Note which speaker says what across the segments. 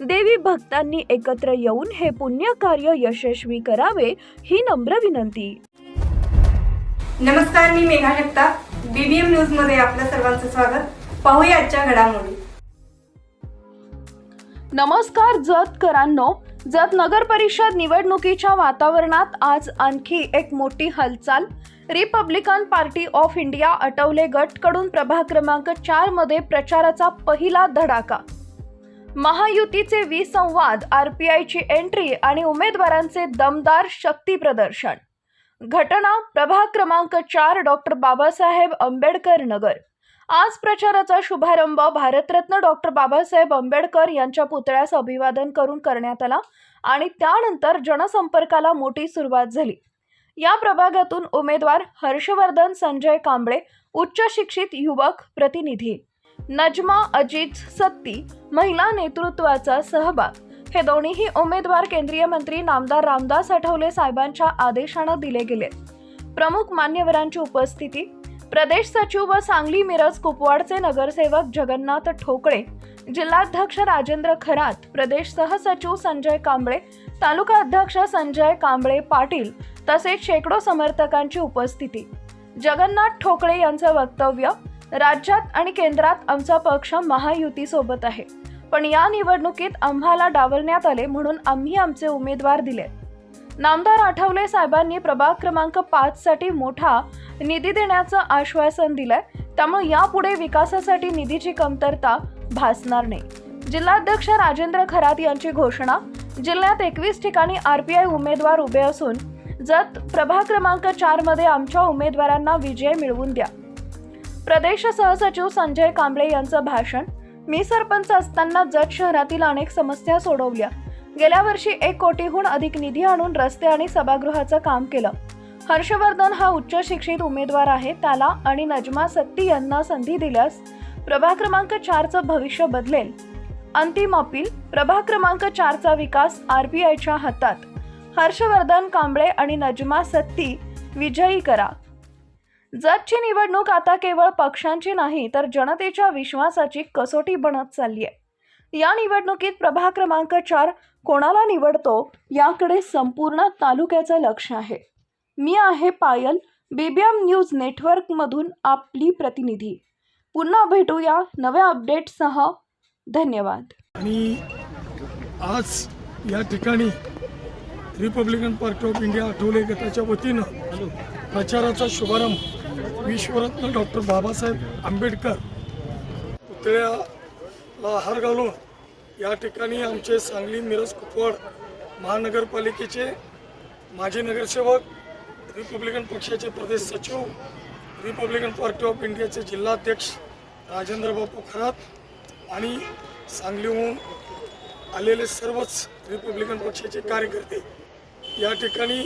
Speaker 1: देवी भक्तांनी एकत्र येऊन हे पुण्य कार्य यशस्वी करावे ही नम्र विनंती.
Speaker 2: नमस्कार मी मेघा जगताप बीबीएम न्यूजमध्ये आपलं सर्वांचं स्वागत. पाहूया आजच्या घडामोडी.
Speaker 1: नमस्कार जतकरांनो जत नगर परिषद निवडणुकीच्या वातावरणात आज आणखी एक मोठी हालचाल. Republican Party of India Athawale गटकडून प्रभाग क्रमांक चारमध्ये प्रचाराचा पहिला धडाका. महायुतीचे विसंवाद आरपीआयची एंट्री आणि उमेदवारांचे दमदार शक्ती प्रदर्शन. घटना प्रभाग क्रमांक चार डॉक्टर बाबासाहेब आंबेडकर नगर. आज प्रचाराचा शुभारंभ भारतरत्न डॉक्टर बाबासाहेब आंबेडकर यांच्या पुतळ्यास अभिवादन करून करण्यात आला आणि त्यानंतर जनसंपर्काला मोठी सुरुवात झाली. या प्रभागातून उमेदवार हर्षवर्धन संजय कांबळे उच्च शिक्षित युवक प्रतिनिधी नजमा अजित सत्ती महिला नेतृत्वाचा सहभाग. हे दोन्हीही उमेदवार केंद्रीय मंत्री नामदार रामदास आठवले साहेबांच्या आदेशानं दिले गेले. प्रमुख मान्यवरांची उपस्थिती. प्रदेश सचिव व सांगली मिरज कुपवाडचे नगरसेवक जगन्नाथ ठोकळे. जिल्हाध्यक्ष राजेंद्र खरात. प्रदेश सहसचिव संजय कांबळे. तालुका अध्यक्ष संजय कांबळे पाटील तसेच शेकडो समर्थकांची उपस्थिती. जगन्नाथ ठोकळे यांचं वक्तव्य. राज्यात आणि केंद्रात आमचा पक्ष महायुतीसोबत आहे. पण या निवडणुकीत आम्हाला डावलण्यात आले म्हणून आम्ही आमचे उमेदवार दिले. नामदार आठवले साहेबांनी प्रभाग क्रमांक पाच साठी मोठा निधी देण्याचं आश्वासन दिलंय. त्यामुळे यापुढे विकासासाठी निधीची कमतरता भासणार नाही. जिल्हाध्यक्ष राजेंद्र खरात यांची घोषणा. जिल्ह्यात एकवीस ठिकाणी आर पी आय उमेदवार उभे असून जत प्रभाग क्रमांक चारमध्ये आमच्या उमेदवारांना विजय मिळवून द्या. प्रदेश सहसचिव संजय कांबळे यांचं भाषण. मी सरपंच असताना जत शहरातील अनेक समस्या सोडवल्या. गेल्या वर्षी एक कोटीहून अधिक निधी आणून रस्ते आणि सभागृहाचं काम केलं. हर्षवर्धन हा उच्च शिक्षित उमेदवार आहे त्याला आणि नजमा सत्ती यांना संधी दिल्यास प्रभाग क्रमांक चारचं भविष्य बदलेल. अंतिम अपील प्रभाग क्रमांक चारचा विकास आर बी आयच्या हातात. हर्षवर्धन कांबळे आणि नजमा सत्ती विजयी करा. जतची निवडणूक आता केवळ पक्षांची नाही तर जनतेच्या विश्वासाची कसोटी बनत चालली आहे या निवडणुकीत प्रभाग क्रमांक चार कोणाला निवडतो याकडे संपूर्ण तालुक्याचं लक्ष आहे. मी आहे पायल बीबीएम न्यूज नेटवर्कमधून आपली प्रतिनिधी. पुन्हा भेटूया नव्या अपडेटसह. धन्यवाद.
Speaker 3: मी आज या ठिकाणी Republican Party of India Athawale गटाच्या वतीनं प्रचाराचा शुभारंभ विश्वरत्न डॉक्टर बाबासाहेब आंबेडकर पुतळ्याला हार घालून या ठिकाणी आमचे सांगली मिरज कुपवाड महानगरपालिकेचे माजी नगरसेवक रिपब्लिकन पक्षाचे प्रदेश सचिव रिपब्लिकन पार्टी ऑफ इंडियाचे जिल्हाध्यक्ष राजेंद्र बापू खरात आणि सांगलीहून आलेले सर्वच रिपब्लिकन पक्षाचे कार्यकर्ते या ठिकाणी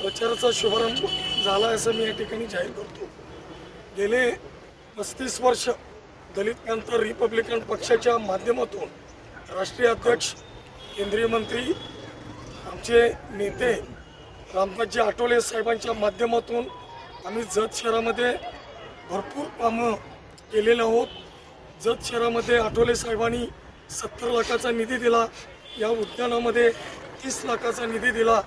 Speaker 3: प्रचाराचा शुभारंभ झाला असं मी या ठिकाणी जाहीर करतो. गेले पस्तीस वर्ष दलित क्रांत रिपब्लिकन पक्षाच्या माध्यमातून राष्ट्रीय अध्यक्ष केंद्रीय मंत्री आमचे नेते रामदासजी आठवले साहेबांच्या माध्यमातून आम्ही जत शहरामध्ये भरपूर कामं केलेले आहोत. जत शहरामध्ये आठवले साहेबांनी सत्तर लाखाचा निधी दिला या उद्यानामध्ये तीस लाखाचा निधी दिला.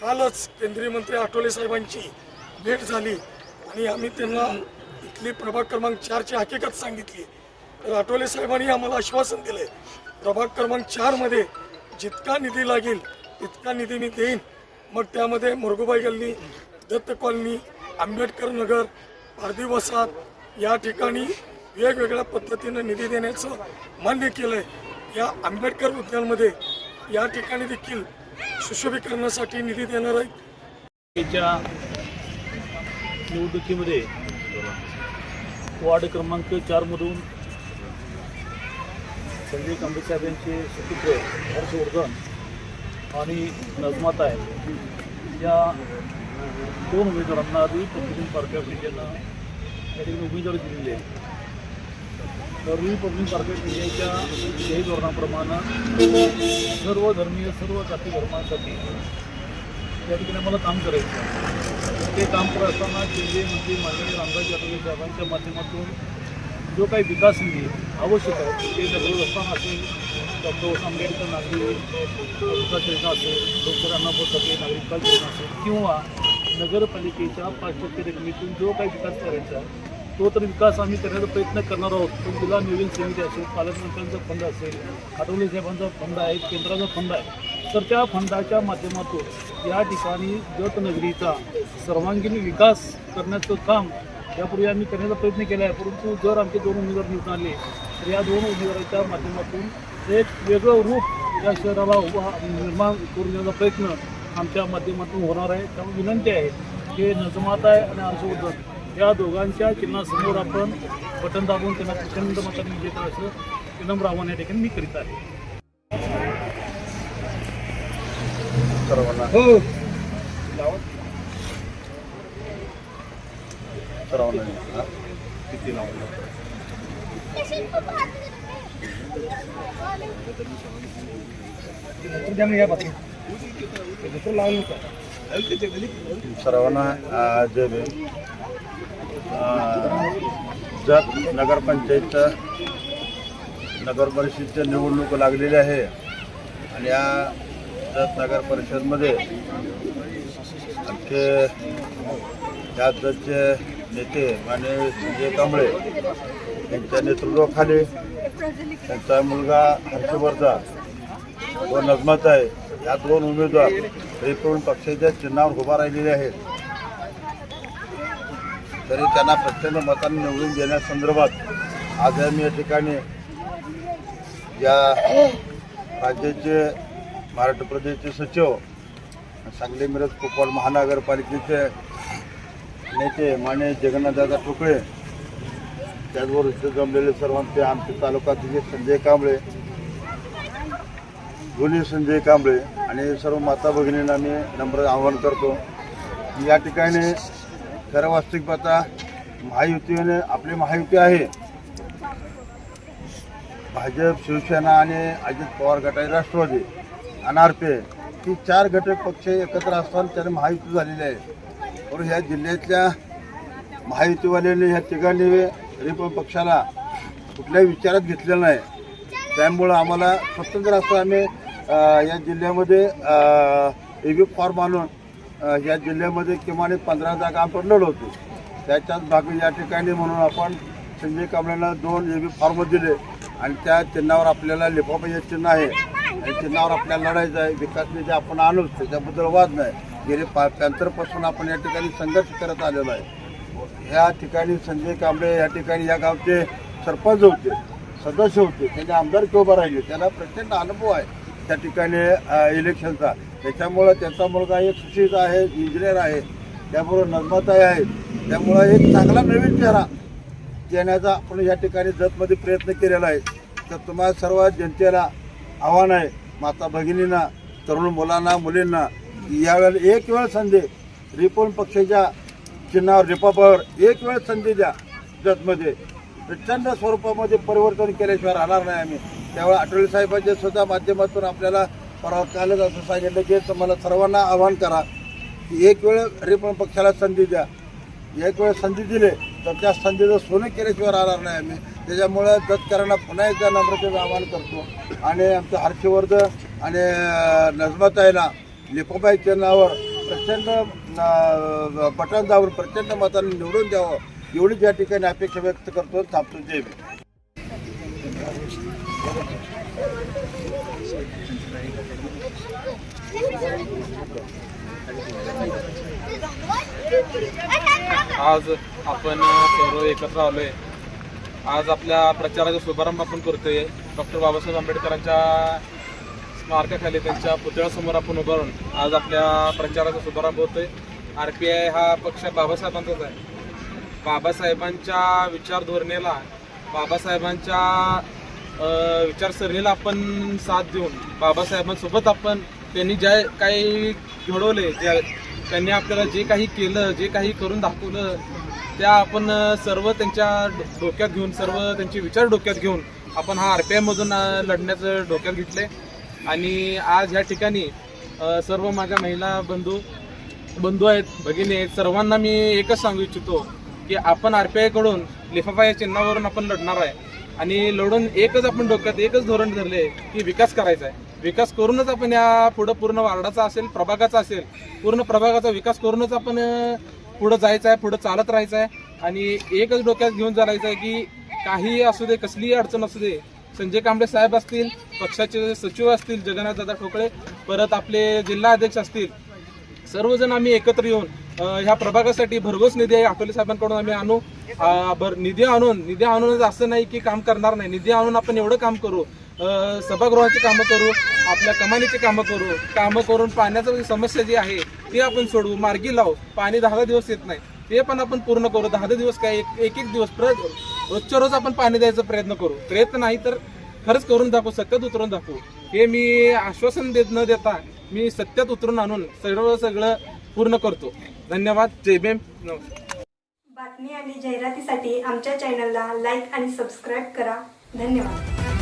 Speaker 3: कालच केंद्रीय मंत्री आठवले साहेबांची भेट झाली आणि आम्ही त्यांना इथली प्रभाग क्रमांक चारची हकीकत सांगितली. तर आठवले साहेबांनी आम्हाला आश्वासन दिले प्रभाग क्रमांक चारमध्ये जितका निधी लागेल तितका निधी मी देईन. मग त्यामध्ये मुरगुबाई गल्ली दत्त कॉलनी आंबेडकर नगर पारधी वसाहत या ठिकाणी वेगवेगळ्या पद्धतीनं निधी देण्याचं मान्य केलं आहे या आंबेडकर उद्यानमध्ये या ठिकाणी देखील सुशोभीकरणासाठी निधी देणार आहे
Speaker 4: निवडणुकीमध्ये वार्ड क्रमांक चारमधून संजय कांबळे साहेब यांचे सुपुत्र हर्षवर्धन आणि नजमात आहे या दोन उमेदवारांना रिपब्लिकन पार्टी ऑफ इंडियानं या ठिकाणी उमेदवारी दिलेली आहे. तर रिपब्लिकन पार्टी ऑफ इंडियाच्या ध्येय धोरणाप्रमाणे सर्व धर्मीय सर्व जाती धर्मांसाठी या ठिकाणी मला काम करायचं ते काम करत असताना केंद्रीय मंत्री माननीय रामदास आठवले साहेबांच्या माध्यमातून जो काही विकास निधी आवश्यक आहे ते नगर असताना असेल डॉक्टर आंबेडकर नागरी विकास योजना असेल डॉक्टर अण्णाभाऊ साठे नागरिक विकास योजना असेल किंवा नगरपालिकेच्या पाचशे रकमेतून जो काही विकास करायचा आहे तो तर विकास आम्ही करण्याचा प्रयत्न करणार आहोत. पण जिल्हा नियोजन समिती असेल पालकमंत्र्यांचा फंड असेल आठवले साहेबांचा फंड आहे केंद्राचा फंड आहे. तर त्या फंडाच्या माध्यमातून या ठिकाणी जत नगरीचा सर्वांगीण विकास करण्याचं काम यापूर्वी आम्ही करण्याचा प्रयत्न केला आहे. परंतु जर आमचे दोन उमेदवार निवडून आले तर या दोन उमेदवाराच्या माध्यमातून एक वेगळं रूप या शहराला उभा निर्माण करून देण्याचा प्रयत्न आमच्या माध्यमातून होणार आहे. त्यामुळे विनंती आहे की नजमात आहे आणि हर्षवर्धन या दोघांच्या चिन्हासमोर आपण बटन दाबून त्यांना प्रचंड मताने विजय करायचं विनम्र आव्हान या ठिकाणी मी करीत आहे.
Speaker 5: किती लावलं? सर्वांना अं, जत नगरपंचायतचं नगर परिषदच्या निवडणूक लागलेली आहे. आणि या जत नगर परिषदमध्ये आमचे या नेते माननीय संजय कांबळे यांच्या नेतृत्वाखाली त्यांचा मुलगा हर्षवर्धा व नजमत आहे. या दोन उमेदवार रिपब्लिकन पक्षाच्या चिन्हावर उभा राहिलेले आहेत. तरी त्यांना प्रचंड मतांनी निवडून देण्यासंदर्भात आज आम्ही या ठिकाणी या राज्याचे महाराष्ट्र प्रदेशचे सचिव सांगली मिरज कुपवाड महानगरपालिकेचे नेते माने जगन्नाथदादा टोकळे त्याचबरोबर इथे जमलेले सर्वांचे आमचे तालुक्यातील संजय कांबळे दोन्ही संजय कांबळे आणि सर्व माता भगिनींना मी नम्र आवाहन करतो. या ठिकाणी खरं वास्तविक पाहता महायुतीने आपली महायुती आहे. भाजप शिवसेना आणि अजित पवार गटाचे राष्ट्रवादी. अनारपे ही चार घटक पक्ष एकत्र असताना त्याने महायुती झालेली आहे. पण ह्या जिल्ह्यातल्या महायुतीवाल्यांनी ह्या तिघांनी रिपब्लिक पक्षाला कुठल्याही विचारात घेतलेलं नाही. त्यामुळं आम्हाला स्वतंत्र असं आम्ही या जिल्ह्यामध्ये ए बी फॉर्म आणून या जिल्ह्यामध्ये किमान एक पंधरा जागा आपण लढवतो त्याच्याच भागी या ठिकाणी म्हणून आपण संजय कांबळेला दोन ए बी फॉर्म दिले आणि त्या चिन्हावर आपल्याला लिफाफा चिन्ह आहे. आणि चिन्हावर आपल्याला लढायचं आहे विकास निधी आपण आणूच त्याच्याबद्दल वाद नाही. गेले पा पॅन्थरपासून आपण या ठिकाणी संघर्ष करत आलेलो आहे. ह्या ठिकाणी संजय कांबळे या ठिकाणी या गावचे सरपंच होते सदस्य होते त्यांनी आमदार उभा राहिले त्याला प्रचंड अनुभव आहे त्या ठिकाणी इलेक्शनचा त्याच्यामुळं त्यांचा मुलगा एक सुशिक्षित आहे इंजिनियर आहे त्यामुळं नजमाताई आहेत त्यामुळं एक चांगला नवीन चेहरा देण्याचा आपण या ठिकाणी जतमध्ये प्रयत्न केलेला आहे. तर तुम्हाला सर्व जनतेला आव्हान आहे. माता भगिनींना तरुण मुलांना मुलींना यावेळेला एक वेळ संधी रिपब्लिक पक्षाच्या चिन्हावर रिपापावर एक वेळ संधी द्या. जतमध्ये प्रचंड स्वरूपामध्ये परिवर्तन केल्याशिवाय राहणार नाही आम्ही. त्यावेळी आठवले साहेबांच्या सुद्धा माध्यमातून आपल्याला परवा कालच असं सांगितलं की तुम्हाला सर्वांना आव्हान करा की एक वेळ रिपब्लिक पक्षाला संधी द्या. एक वेळ संधी दिली तर त्या संधीचं सोनं केल्याशिवाय राहणार नाही आम्ही. त्याच्यामुळं दत्तकरांना पुन्हा एकदा नम्रतेचं आवाहन करतो. आणि आमचं हर्षवर्धन आणि नजमताईला नजमाताईला लिपोबाईच्या नावावर प्रचंड बटन दाबून प्रचंड मताने निवडून द्यावं. एवढीच या ठिकाणी अपेक्षा व्यक्त करतो थांबतो. जय भीम.
Speaker 6: आज आपण सर्व एकत्र आलोय. आज आपल्या प्रचाराचा शुभारंभ आपण करतोय. डॉक्टर बाबासाहेब आंबेडकरांच्या स्मारकाखाली त्यांच्या पुतळ्यासमोर आपण उभं राहून आज आपल्या प्रचाराचा शुभारंभ होतोय. आर पी आय हा पक्ष बाबासाहेबांचाच आहे. बाबासाहेबांच्या विचारधोरणेला बाबासाहेबांच्या विचारसरणीला आपण साथ देऊन बाबासाहेबांसोबत आपण त्यांनी ज्या काही घडवले ज्या त्यांनी आपल्याला जे काही केलं जे काही करून दाखवलं त्या आपण सर्व त्यांच्या डो- डोक्यात घेऊन सर्व त्यांचे विचार डोक्यात घेऊन आपण हा आर पी आयमधून लढण्याचं डोक्यात घेतले आणि आज ह्या ठिकाणी सर्व माझ्या महिला बंधू बंधू आहेत भगिनी आहेत सर्वांना मी एकच सांगू इच्छितो की आपण आर पी आयकडून लिफाफा या चिन्हावरून आपण लढणार आहे. आणि लढून एकच आपण डोक्यात एकच धोरण धरले की विकास करायचा आहे. विकास करूनच आपण या पुढं पूर्ण वार्डाचा असेल प्रभागाचा असेल पूर्ण प्रभागाचा विकास करूनच आपण पुढं जायचं आहे पुढं चालत राहायचं आहे. आणि एकच डोक्यात घेऊन चालायचं आहे की काही असू दे कसलीही अडचण असू दे संजय कांबळे साहेब असतील पक्षाचे सचिव असतील जगन्नाथ दादा ठोकळे परत आपले जिल्हा अध्यक्ष असतील सर्वजण आम्ही एकत्र येऊन ह्या प्रभागासाठी भरघोस निधी आहे. आठवले साहेबांकडून आम्ही आणू. भर निधी आणून निधी आणूनच असं नाही की काम करणार नाही. निधी आणून आपण एवढं काम करू. सभागृहाची कामं करू आपल्या कमानीची कामं करू कामं करून पाण्याचं समस्या जी आहे ती आपण सोडवू मार्गी लावू. पाणी दहा दहा दिवस येत नाही. ते पण आपण पूर्ण करू. दहा दहा दिवस काय एक एक एक दिवस रोजच्या रोज आपण पाणी द्यायचा प्रयत्न करू. प्रयत्न नाही तर खरंच करून दाखवू सत्यात उतरून दाखवू. हे मी आश्वासन देत न देता मी सत्यात उतरून आणून सर्व सगळं पूर्ण करतो. धन्यवाद. जय भीम.
Speaker 2: बातमी आणि जाहिरातीसाठी आमच्या चॅनलला लाईक आणि सबस्क्राईब करा. धन्यवाद.